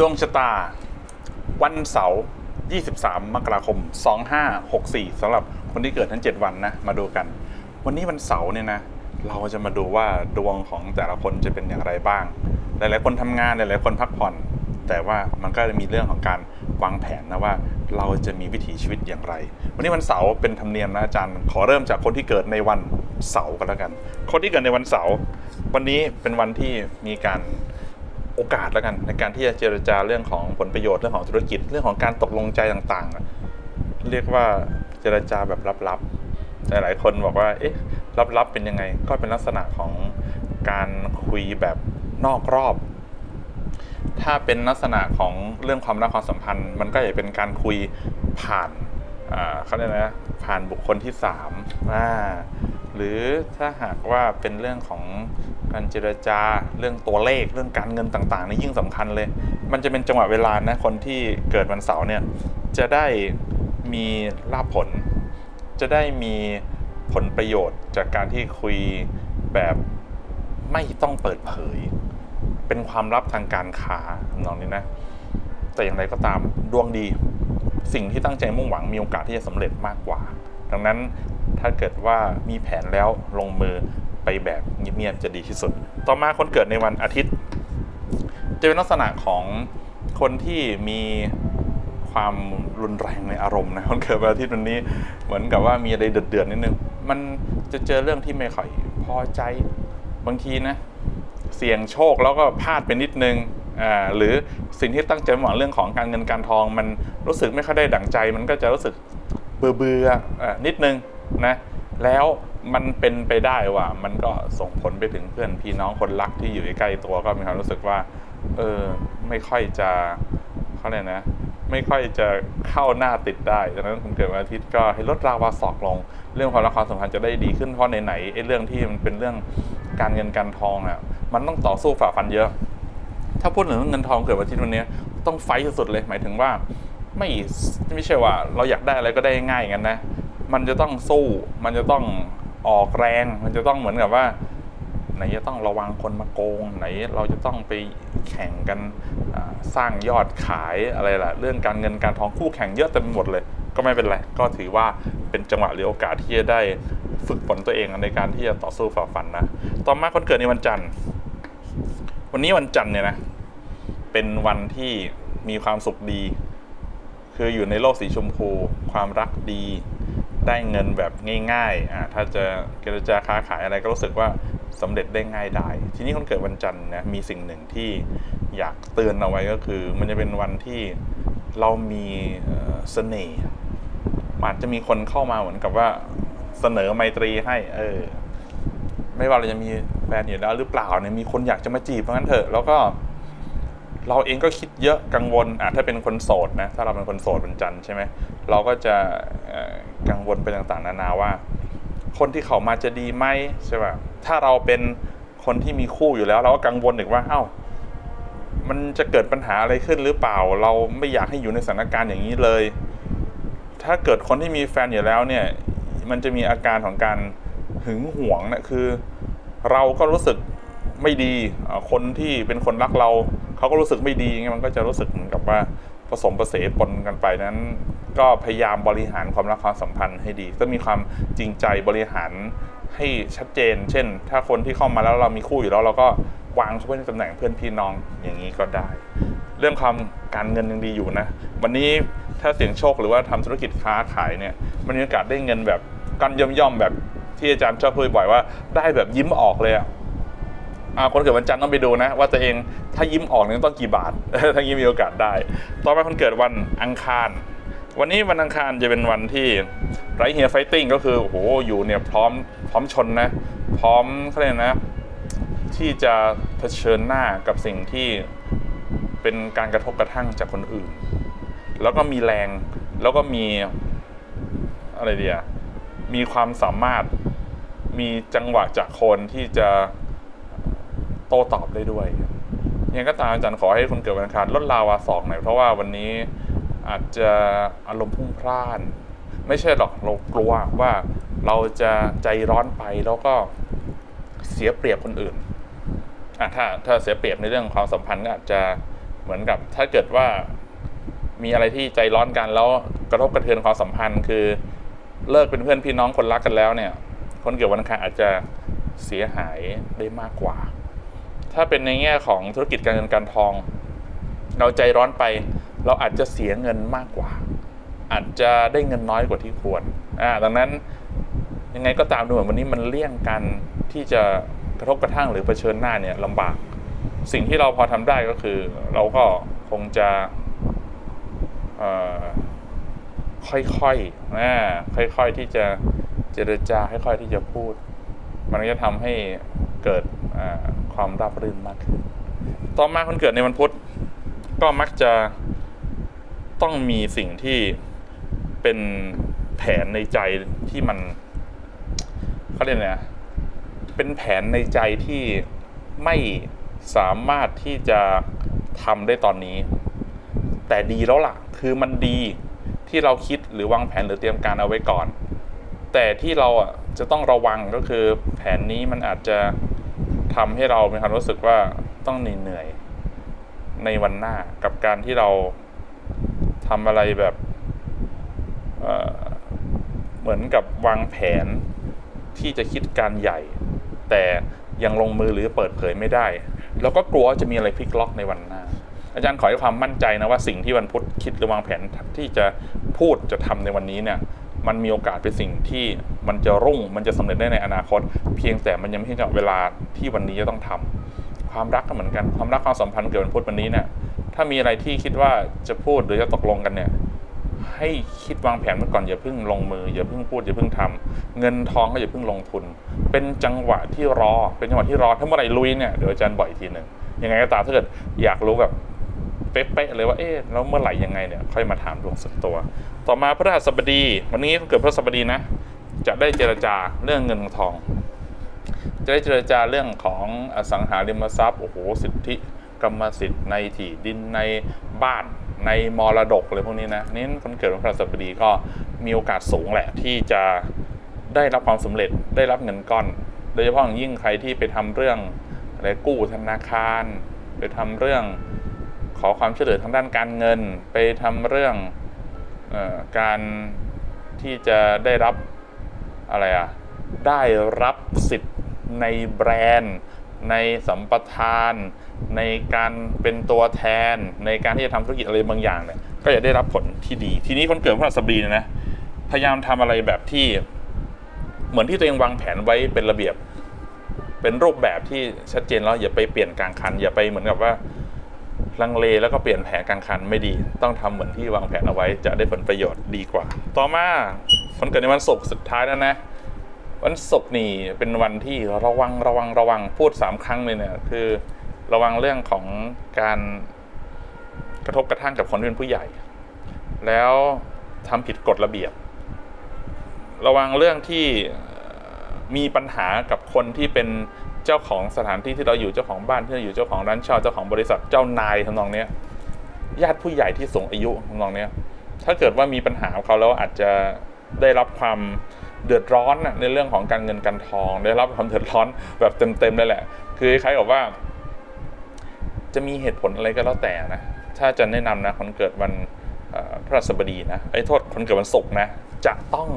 ดวงชะตา วันเสาร์23 มกราคม 2564สำหรับคนที่เกิดทั้ง 7 วันนะ มาดูกัน วันนี้วันเสาร์เนี่ยนะ เราจะมาดูว่าดวงของแต่ละคนจะเป็นอย่างไรบ้าง หลายๆคนทำงาน หลายๆคนพักผ่อน แต่ว่ามันก็จะมีเรื่องของการวางแผนนะว่าเราจะมีวิถีชีวิตอย่างไร วันนี้วันเสาร์เป็นธรรมเนียมนะอาจารย์ ขอเริ่มจากคนที่เกิดในวันเสาร์กันแล้วกัน คนที่เกิดในวันเสาร์ วันนี้เป็นวันที่มีการ โอกาสแล้วกัน ในการที่จะเจรจาเรื่องของผลประโยชน์เรื่องของธุรกิจ เรื่องของการตกลงใจต่างๆ เรียกว่าเจรจาแบบลับๆหลายๆคนบอกว่าเอ๊ะลับๆเป็นยังไง ก็เป็นลักษณะของการคุยแบบนอกรอบ ถ้าเป็นลักษณะของเรื่องความรักความสัมพันธ์ มันก็จะเป็นการคุยผ่านอ่าเขาเรียกนะผ่านบุคคลที่สามอ่าหรือถ้าหากว่าเป็นเรื่องของ การเจรจาเรื่องตัวเลขเรื่องการเงินต่างๆนี่ยิ่งสำคัญเลย มันจะเป็นจังหวะเวลานะคนที่เกิดวันเสาร์เนี่ยจะได้มีลาภผล จะได้มีผลประโยชน์จากการที่คุยแบบไม่ต้องเปิดเผย เป็นความลับทางการค้าทำนองนี้นะ แต่อย่างไรก็ตามดวงดี สิ่งที่ตั้งใจมุ่งหวังมีโอกาสที่จะสำเร็จมากกว่า ดังนั้นถ้าเกิดว่ามีแผนแล้วลงมือ ไปแบบเงียบๆจะดีที่สุด ต่อมาคนเกิดในวันอาทิตย์ จะเป็นลักษณะของคนที่มีความรุนแรงในอารมณ์นะคนเกิดวันอาทิตย์วันนี้เหมือนกับว่ามีอะไรเดือดๆนิดนึงมันจะเจอเรื่องที่ไม่ค่อยพอใจบางทีนะเสี่ยงโชคแล้วก็พลาดไปนิดนึงหรือสิ่งที่ตั้งใจหวังเรื่องของการเงินการทอง มันรู้สึกไม่ค่อยได้ดั่งใจ มันก็จะรู้สึกเบื่อเบื่อๆนิดนึงนะแล้ว มันเป็นไปได้ว่า มันก็ส่งผลไปถึงเพื่อนพี่น้องคนรักที่อยู่ใกล้ตัวก็มีความรู้สึกว่า เออ ไม่ค่อยจะเขาเรียกนะ ไม่ค่อยจะเข้าหน้าติดได้ดังนั้นคนเกิดวันอาทิตย์ก็ให้ลดราวาศอกลง เรื่องความรักความสัมพันธ์จะได้ดีขึ้นเพราะไหนๆไอ้เรื่องที่มันเป็นเรื่องการเงินการทองอะมันต้องต่อสู้ฝ่าฟันเยอะ ถ้าพูดถึงเรื่องเงินทองเกิดวันอาทิตย์วันนี้ต้องไฟสุดๆเลยหมายถึงว่า ไม่ไม่ใช่ว่า เราอยากได้อะไรก็ได้ง่ายงั้นนะมันจะต้องสู้ มันจะต้อง ออกแรง มันจะต้องเหมือนกับว่า ไหนจะต้องระวังคนมาโกง ไหนเราจะต้องไปแข่งกันสร้างยอดขายอะไรล่ะ เรื่องการเงินการทองคู่แข่งเยอะเต็มหมดเลย ก็ไม่เป็นไร ก็ถือว่าเป็นจังหวะหรือโอกาสที่จะได้ฝึกฝนตัวเองในการที่จะต่อสู้ฝ่าฟันนะ ต่อมาคนเกิดในวันจันทร์ วันนี้วันจันทร์เนี่ยนะ เป็นวันที่มีความสุขดี คืออยู่ในโลกสีชมพู ความรักดี ได้เงินแบบง่ายๆอ่าถ้าจะเจรจาค้าขายอะไรก็รู้สึกว่าสำเร็จได้ง่ายได้ทีนี้คนเกิดวันจันทร์นะมีสิ่งหนึ่งที่อยากเตือนเอาไว้ก็คือ มันจะเป็นวันที่เรามีเสน่ห์มันอาจจะมีคนเข้ามาเหมือนกับว่าเสนอไมตรีให้เออไม่ว่าเราจะมีแฟนอยู่แล้วหรือเปล่าเนี่ยมีคนอยากจะมาจีบเพราะงั้นเถอะแล้วก็ เราเองก็คิดเยอะกังวลอะถ้าเป็นคนโสดนะถ้าเราเป็นคนโสดวันจันใช่ไหมเราก็จะกังวลไปต่างๆ นานาว่า คนที่เขามาจะดีไหมใช่ป่ะถ้าเราเป็นคนที่มีคู่อยู่แล้ว เราก็กังวลอีกว่าเอ้ามันจะเกิดปัญหาอะไรขึ้นหรือเปล่า เราไม่อยากให้อยู่ในสถานการณ์อย่างนี้เลย ถ้าเกิดคนที่มีแฟนอยู่แล้วเนี่ย มันจะมีอาการของการหึงหวงเนี่ยคือ เราก็รู้สึกไม่ดีคนที่เป็นคนรักเรา เขาก็รู้สึกไม่ดีไงมันก็จะรู้สึกเหมือนกับว่าผสมผสมปนกันไปนั้น ก็พยายามบริหารความรักความสัมพันธ์ให้ดีก็มีความจริงใจบริหารให้ชัดเจน เช่น ถ้าคนที่เข้ามาแล้วเรามีคู่อยู่แล้วเราก็วางเขาไว้ในตำแหน่งเพื่อนพี่น้องอย่างนี้ก็ได้ เรื่องความการเงินยังดีอยู่นะ วันนี้ถ้าเสี่ยงโชคหรือว่าทำธุรกิจค้าขายเนี่ยมันมีโอกาสได้เงินแบบกันย่อมย่อมแบบที่อาจารย์ชอบพูดบ่อยว่า ได้แบบยิ้มออกเลยอะอ่าคนเกิดวันจันทร์ต้องไปดูนะ ว่าตัวเอง ถ้ายิ้มออกเนี่ยต้องกี่บาท ถ้ายิ้มมีโอกาสได้ ต่อไปคนเกิดวันอังคาร วันนี้วันอังคารจะเป็นวันที่ไรเฮียไฟติ้งก็คือโอ้โหอยู่เนี่ยพร้อมพร้อมชนนะ พร้อมเขาเรียกนะ ที่จะเผชิญหน้ากับสิ่งที่เป็นการกระทบกระทั่งจากคนอื่น แล้วก็มีแรงแล้วก็มีอะไรเดียมีความสามารถมีจังหวะจากคนที่จะโต้ตอบได้ด้วย ยังก็ตามอาจารย์ขอให้คนเกิดวันอังคารลดลาวาศอกหน่อยเพราะว่าวันนี้อาจจะอารมณ์พุ่งพล่าน ไม่ใช่หรอกเรากลัวว่าเราจะใจร้อนไปแล้วก็เสียเปรียบคนอื่นอะถ้าถ้าเสียเปรียบในเรื่องความสัมพันธ์ก็อาจจะเหมือนกับถ้าเกิดว่ามีอะไรที่ใจร้อนกันแล้วกระทบกระเทือนความสัมพันธ์ คือเลิกเป็นเพื่อนพี่น้องคนรักกันแล้วเนี่ย คนเกิดวันอังคารอาจจะเสียหายได้มากกว่า ถ้าเป็นในแง่ของธุรกิจการเงินการทอง เราใจร้อนไป เราอาจจะเสียเงินมากกว่า อาจจะได้เงินน้อยกว่าที่ควรอ่าดังนั้นยังไงก็ตามดูเหมือนวันนี้มันเลี่ยงกันที่จะกระทบกระทั่งหรือเผชิญหน้าเนี่ยลำบาก สิ่งที่เราพอทำได้ก็คือ เราก็คงจะเอ่อค่อยๆนะค่อยๆที่จะเจรจาค่อยๆที่จะพูด มันก็จะทำให้ เกิดความราบรื่นมากขึ้น ต่อมาคนเกิดในวันพุธก็มักจะต้องมีสิ่งที่เป็นแผนในใจที่มันเขาเรียกไงเป็นแผนในใจที่ไม่สามารถที่จะทำได้ตอนนี้ แต่ดีแล้วล่ะ คือมันดีที่เราคิดหรือวางแผนหรือเตรียมการเอาไว้ก่อน แต่ที่เราอะจะต้องระวังก็คือแผนนี้มันอาจจะ ทำให้เรามีความรู้สึกว่าต้องเหนื่อยในวันหน้ากับการที่เราทำอะไรแบบเเหมือนกับวางแผนที่จะคิดการใหญ่ แต่ยังลงมือหรือเปิดเผยไม่ได้ แล้วก็กลัวว่าจะมีอะไรพลิกล็อกในวันหน้า อาจารย์ขอให้ความมั่นใจนะว่าสิ่งที่วันพุธคิดหรือวางแผนที่จะพูดจะทำในวันนี้เนี่ย มันมีโอกาสเป็นสิ่งที่มันจะรุ่ง มันจะสำเร็จได้ในอนาคต เพียงแต่มันยังไม่ใช่เวลาที่วันนี้จะต้องทำความรักก็เหมือนกัน ความรักความสัมพันธ์เกิดวันพุธวันนี้เนี่ย ถ้ามีอะไรที่คิดว่าจะพูดหรือจะตกลงกันเนี่ย ให้คิดวางแผนไว้ก่อนอย่าเพิ่งลงมืออย่าเพิ่งพูดอย่าเพิ่งทำเงินทองก็อย่าเพิ่งลงทุน เป็นจังหวะที่รอ เป็นจังหวะที่รอ ถ้าเมื่อไหร่ลุยเนี่ยเดี๋ยวอาจารย์บอกอีกทีหนึ่งยังไงก็ตามถ้าเกิดอยากรู้แบบเป๊ะๆเลยว่าเอ๊ะแล้วเมื่อไหร่ยังไงเนี่ยค่อยมาถามดวงส่วนตัว ต่อมาพระราชบดี วันนี้เกิดพระราชบดีนะ จะได้เจรจาเรื่องเงินทอง จะได้เจรจาเรื่องของอสังหาริมทรัพย์โอ้โหสิทธิกรรมสิทธิ์ในที่ดินในบ้านในมรดกอะไรพวกนี้นะนี่คนเกิดวันพฤหัสบดีก็มีโอกาสสูงแหละที่จะได้รับความสำเร็จได้รับเงินก้อน โดยเฉพาะอย่างยิ่งใครที่ไปทำเรื่องอะไรกู้ธนาคาร ไปทำเรื่องขอความช่วยเหลือทางด้านการเงิน ไปทำเรื่อง การที่จะได้รับอะไรอะได้รับสิทธิ์ในแบรนด์ ในสัมปทาน ในการเป็นตัวแทน ในการที่จะทำธุรกิจอะไรบางอย่างเนี่ยก็จะได้รับผลที่ดี ทีนี้คนเกิดพระราชบดีเนยนะพยายามทำอะไรแบบที่เหมือนที่ตัวเองวางแผนไว้เป็นระเบียบ เป็นรูปแบบที่ชัดเจนแล้วอย่าไปเปลี่ยนกลางคัน อย่าไปเหมือนกับว่า ลังเลแล้วก็เปลี่ยนแผนกลางคันไม่ดี ต้องทำเหมือนที่วางแผนเอาไว้จะได้ผลประโยชน์ดีกว่า ต่อมาคนเกิดในวันศุกร์สุดท้ายแล้วนะวันศุกร์นี่เป็นวันที่ระวังระวังระวังพูดสามครั้งเลยเนี่ยคือระวังเรื่องของการกระทบกระทั่งกับคนที่เป็นผู้ใหญ่ แล้วทำผิดกฎระเบียบ ระวังเรื่องที่มีปัญหากับคนที่เป็น เจ้าของสถานที่ที่เราอยู่เจ้าของบ้านที่เราอยู่เจ้าของร้านเช่าเจ้าของบริษัทเจ้านายทำนองเนี้ยญาติผู้ใหญ่ที่สูงอายุทำนองเนี้ยถ้าเกิดว่ามีปัญหาเขาแล้วอาจจะได้รับความเดือดร้อนนะในเรื่องของการเงินการทอง ได้รับความเดือดร้อนแบบเต็มๆเลยแหละ คือคล้ายๆกับว่า จะมีเหตุผลอะไรก็แล้วแต่นะถ้าจะแนะนำนะคนเกิดวันอ่อพระสบดีนะไอ้โทษคนเกิดวันศุกร์นะจะต้อง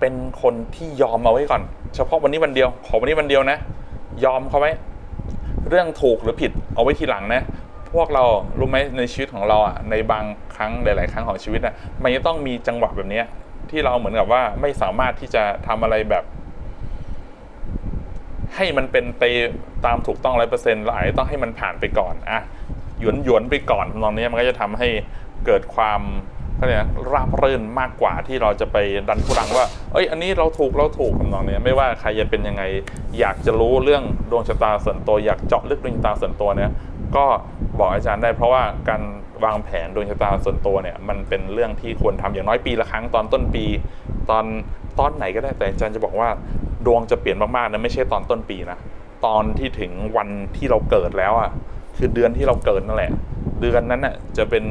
เป็นคนที่ยอมมาไว้ก่อน เฉพาะวันนี้วันเดียว ขอวันนี้วันเดียวนะ ยอมเขาไว้ เรื่องถูกหรือผิดเอาไว้ทีหลังนะ พวกเรารู้ไหมในชีวิตของเราอะในบางครั้งหลาย ๆ ครั้งของชีวิตอะมันจะต้องมีจังหวะแบบเนี้ยที่เราเหมือนกับว่าไม่สามารถที่จะทำอะไรแบบ ให้มันเป็นไปตามถูกต้องร้อยเปอร์เซ็นต์เราอาจจะต้องให้มันผ่านไปก่อนอะหยวนหยวนไปก่อนตรงนี้มันก็จะทำให้เกิดความ เขาเรียกอะไราบรื่นมากกว่าที่เราจะไปดันทุรังว่า เอ้ย อันนี้เราถูกเราถูกตรงนี้ยไม่ว่าใครจะเป็นยังไง อยากจะรู้เรื่องดวงชะตาส่วนตัว อยากเจาะลึกดวงชะตาส่วนตัวเนี่ยก็บอกอาจารย์ได้เพราะว่าการวางแผนดวงชะตาส่วนตัวเนี่ยมันเป็นเรื่องที่ควรทำอย่างน้อยปีละครั้งตอนต้นปี ตอนตอนไหนก็ได้แต่อาจารย์จะบอกว่าดวงจะเปลี่ยนมากๆนะไม่ใช่ตอนต้นปีนะตอนที่ถึงวันที่เราเกิดแล้วอะคือเดือนที่เราเกิดนั่นแหละ เดือนนั้นน่ะจะเป็น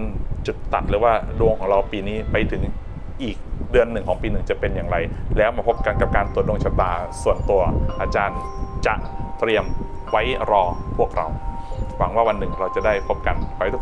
จุดตัดเลยว่าดวงของเราปีนี้ไปถึงอีกเดือนหนึ่งของปีหนึ่งจะเป็นอย่างไร แล้วมาพบกันกับการตรวจดวงชะตาส่วนตัวอาจารย์จะเตรียมไว้รอพวกเรา หวังว่าวันหนึ่งเราจะได้พบกันขอให้ทุก